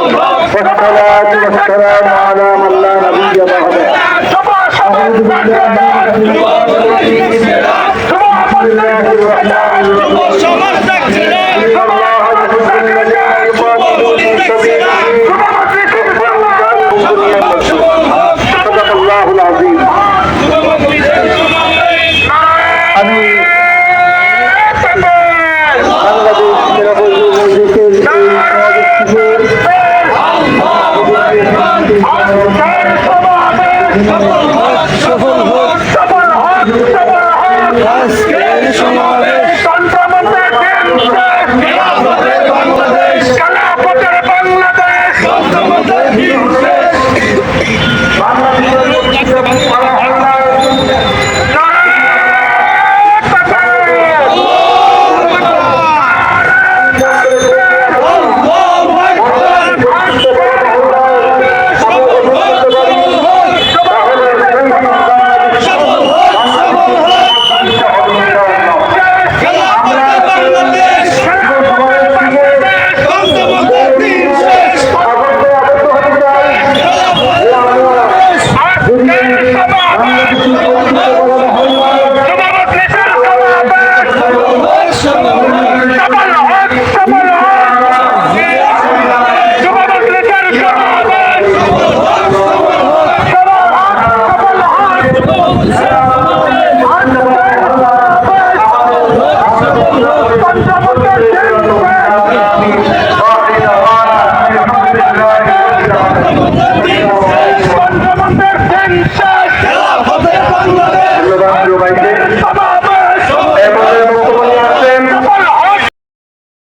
والصلاة والسلام على من لا نبي بعده أعوذ بالله من بسم الله الرحمن الرحيم إن الله يحب الذين يقاتلون في سبيله সফল হোক সফল হোক সফল হোক আজকের সমাবেশ। সন্তানদের কেন্দ্রে পঞ্চাশ